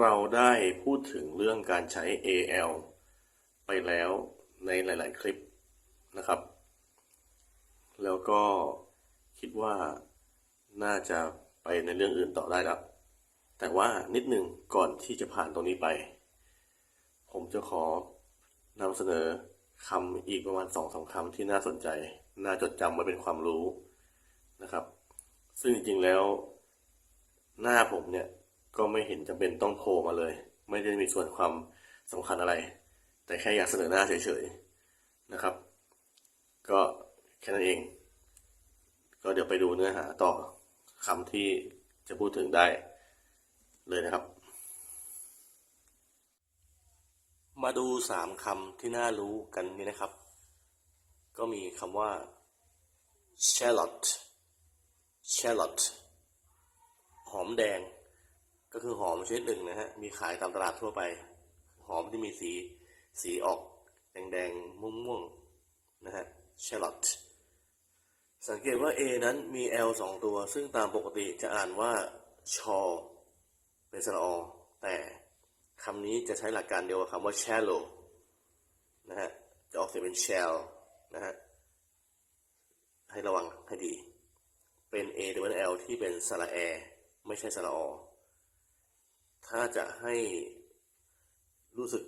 เราได้พูดถึงเรื่องการใช้ AL ไปแล้วในหลาย ๆ คลิปนะครับ แล้วก็คิดว่าน่าจะไปในเรื่องอื่นต่อได้แล้วแต่ว่านิดหนึ่งก่อนที่จะผ่านตรงนี้ไป ผมจะขอนำเสนอคำอีกประมาณสองสามคำที่น่าสนใจ น่าจดจำไว้เป็นความรู้นะครับ ซึ่งจริง ๆ แล้วหน้าผมเนี่ย ก็ไม่เห็นจำเป็นต้องโผล่มาเลย ไม่ได้มีส่วนความสำคัญอะไร แต่แค่อยากเสนอหน้าเฉยๆนะครับ ก็แค่นั้นเอง ก็เดี๋ยวไปดูเนื้อหาต่อคำที่จะพูดถึงได้เลยนะครับ มาดูสามคำที่น่ารู้กันนี่นะครับ ก็มีคำว่า shallot shallot หอมแดง ก็คือหอมชนิดหนึ่งนะฮะ มีขายตามตลาดทั่วไป หอมที่มีสี สีออกแดงๆ ม่วงๆ นะฮะ shallot สังเกตว่า A นั้นมี L สองตัว ซึ่งตามปกติจะอ่านว่าชอเป็นสระอแต่คำนี้จะใช้หลักการเดียวกับคำว่า shallow นะฮะ จะออกเสียงเป็น shell นะฮะ ให้ระวังให้ดี เป็น A หรือว่า L ที่เป็นสระแอ ไม่ใช่สระอ ถ้าจะให้รู้สึก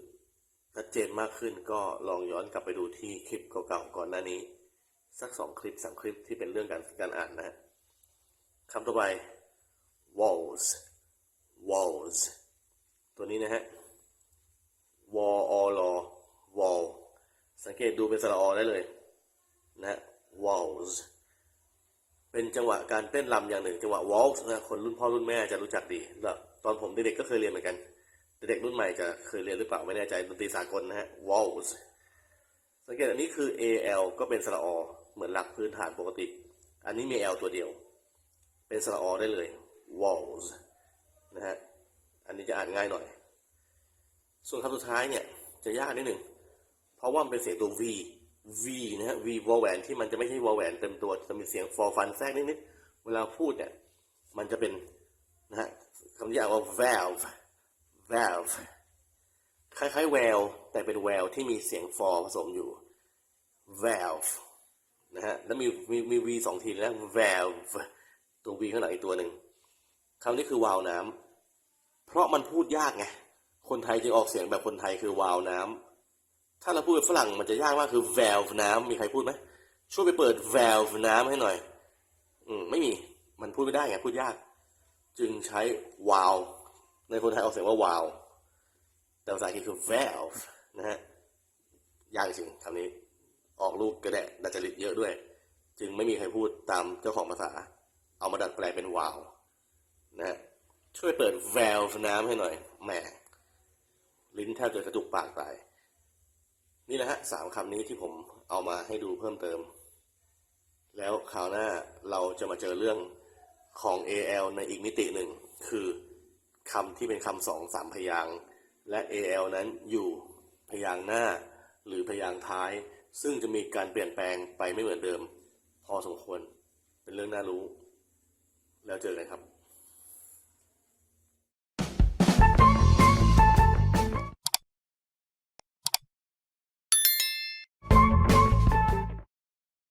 ชัดเจนมากขึ้นก็ลองย้อนกลับไปดูที่คลิปเก่าๆก่อนหน้านี้ สักสองคลิปสามคลิปที่เป็นเรื่องการการอ่านนะคำต่อไป walls walls ตัวนี้นะฮะ wall o l o wall สังเกตดูเป็นสระอได้เลยนะ walls เป็นจังหวะการเต้นรำอย่างหนึ่ง จังหวะ waltz นะคนรุ่นพ่อรุ่นแม่จะรู้จักดีแล้ว ตอนผมเด็กๆก็เคยเรียนเหมือนกัน เด็กรุ่นใหม่จะเคยเรียนหรือเปล่าไม่แน่ใจดนตรีสากลนะฮะ waltz สังเกตอันนี้คือ al ก็เป็นสระอเหมือนหลักพื้นฐานปกติ อันนี้มี l ตัวเดียว เป็นสระอได้เลย walls นะฮะ อันนี้จะอ่านง่ายหน่อย ส่วนคำสุดท้ายเนี่ยจะยากนิดหนึ่ง เพราะว่ามันเป็นเสียงตัว v v นะฮะ v วอลแหวนที่มันจะไม่ใช่วอลแหวนเต็มตัวจะมีเสียง for fun แทรกนิดๆเวลาพูดเนี่ยมันจะเป็น นะฮะคำที่อ่านว่า valve valve คล้ายๆ well แต่เป็น well ที่มีเสียง for ผสมอยู่ valve นะฮะแล้วมีมีมี v สองทีแล้ว valve ตัว v ข้างหลังอีกตัวหนึ่งคำนี้คือวาล์วน้ำเพราะมันพูดยากไงคนไทยจึงออกเสียงแบบคนไทยคือวาล์วน้ำถ้าเราพูดเป็นฝรั่งมันจะยากมากคือ valve น้ำมีใครพูดไหมช่วยไปเปิด valve น้ำให้หน่อย อืมไม่มีมันพูดไม่ได้ไงพูดยาก จึงใช้ valve ในคนไทยออกเสียงว่า valve แต่ภาษาอังกฤษคือ valve นะฮะยากจริงคำนี้ออกลูกกระแดะดัดจริตเยอะด้วย จึงไม่มีใครพูดตามเจ้าของภาษา เอามาดัดแปลงเป็น valve นะฮะช่วยเปิด valve น้ำให้หน่อยแหมลิ้นแทบจะกระจุกปากตายนี่แหละฮะสามคำนี้ที่ผมเอามาให้ดูเพิ่มเติม แล้วคราวหน้าเราจะมาเจอเรื่อง ของ AL ในอีกมิติหนึ่ง คือคำที่เป็นคำสองสามพยางและ AL นั้นอยู่พยางหน้า หรือพยางท้าย ซึ่งจะมีการเปลี่ยนแปลงไปไม่เหมือนเดิม พอสมควรเป็นเรื่องน่ารู้ แล้วเจอกันครับ